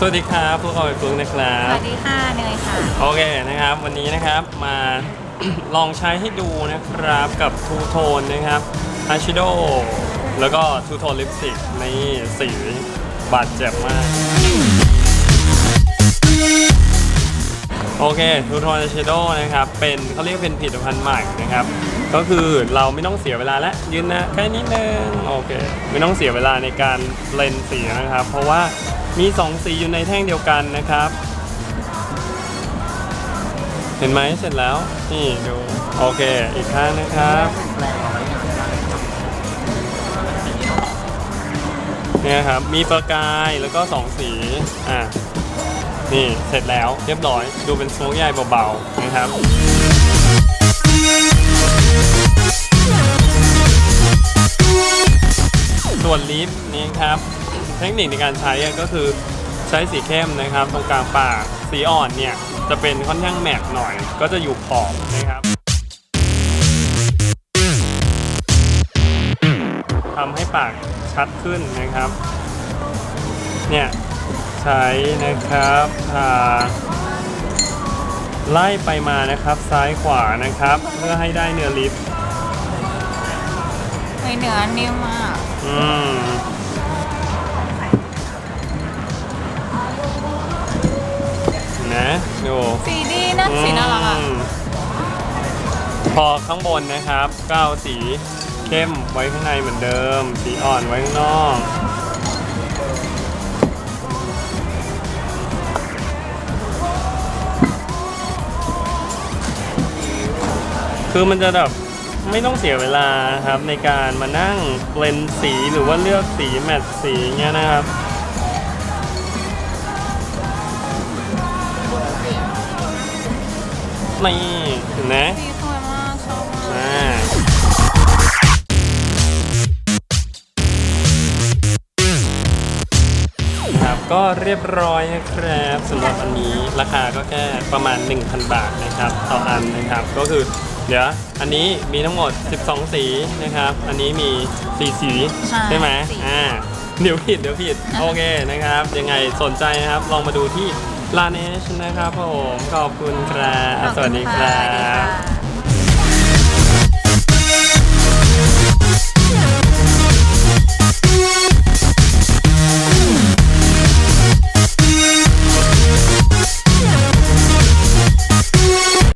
สวัสดีครับพวกเราไปฟลุกนะครัสบวัสดีค่ะเนยค่ะ โอเคนะครับ วันนี้นะครับมา ลองใช้ให้ดูนะครับกับทูโทนนะครับอาชิโดแล้วก็ทูโทนลิปสติกในสีบาดเจ็บมาก โอเคทูโทนอาชิโดนะครับ เป็นเขาเรียกเป็นผลิตภัณฑ์ใหม่นะครับ ก็คือเราไม่ต้องเสียเวลาแล้วยืนนะแค่นิดนึงโอเค ไม่ต้องเสียเวลาในการเบลนสีนะครับ เพราะว่า มี 2 สีอยู่ในแท่งเดียวกันนะครับ เห็นไหมเสร็จแล้ว นี่ดู โอเค อีกข้างนะครับเนี่ยครับ มีประกายแล้วก็สองสี อะ นี่เสร็จแล้วเรียบร้อย ดูเป็นสโมกใหญ่เบาๆ นะครับส่วนลิปนี่ครับ เทคนิคในการใช้อะก็คือใช้สีเข้มนะครับ ตรงกลางปากสีอ่อนเนี่ยจะเป็นค่อนข้างแมตต์หน่อย ก็จะอยู่ขอบนะครับทำให้ปากชัดขึ้นนะครับ เนี่ยใช้นะครับทาไล่ไปมานะครับซ้ายขวานะครับ เพื่อให้ได้เนื้อลิปเนยเนื้อนิ่มมาก อืม ดูสีดีนะสีน่ารักอะอืมพอข้างบนนะครับก็เอาสีเข้มไว้ข้างในเหมือนเดิม สีอ่อนไว้ข้างนอก คือมันจะแบบไม่ต้องเสียเวลาครับในการมานั่งเบลนสีหรือว่าเลือกสีแมทสีเงี้ยนะครับ นี่เห็นไหมสีสวยมากชอบมากอ่าครับก็เรียบร้อยนะครับสำหรับอันนี้ราคาก็แค่ประมาณ 1,000 บาทนะครับต่ออันนะครับก็คือเดี๋ยวอันนี้มีทั้งหมด 12 สีนะครับ อันนี้มี 4 สีใช่ไหมอ่าเดี๋ยวผิดเดี๋ยวผิดโอเคนะครับ ยังไงสนใจนะครับ ลองมาดูที่ ลาเนชนะครับผม ขอบคุณครับขอบสณวัสดีคะรัสวัสดีบค่ะ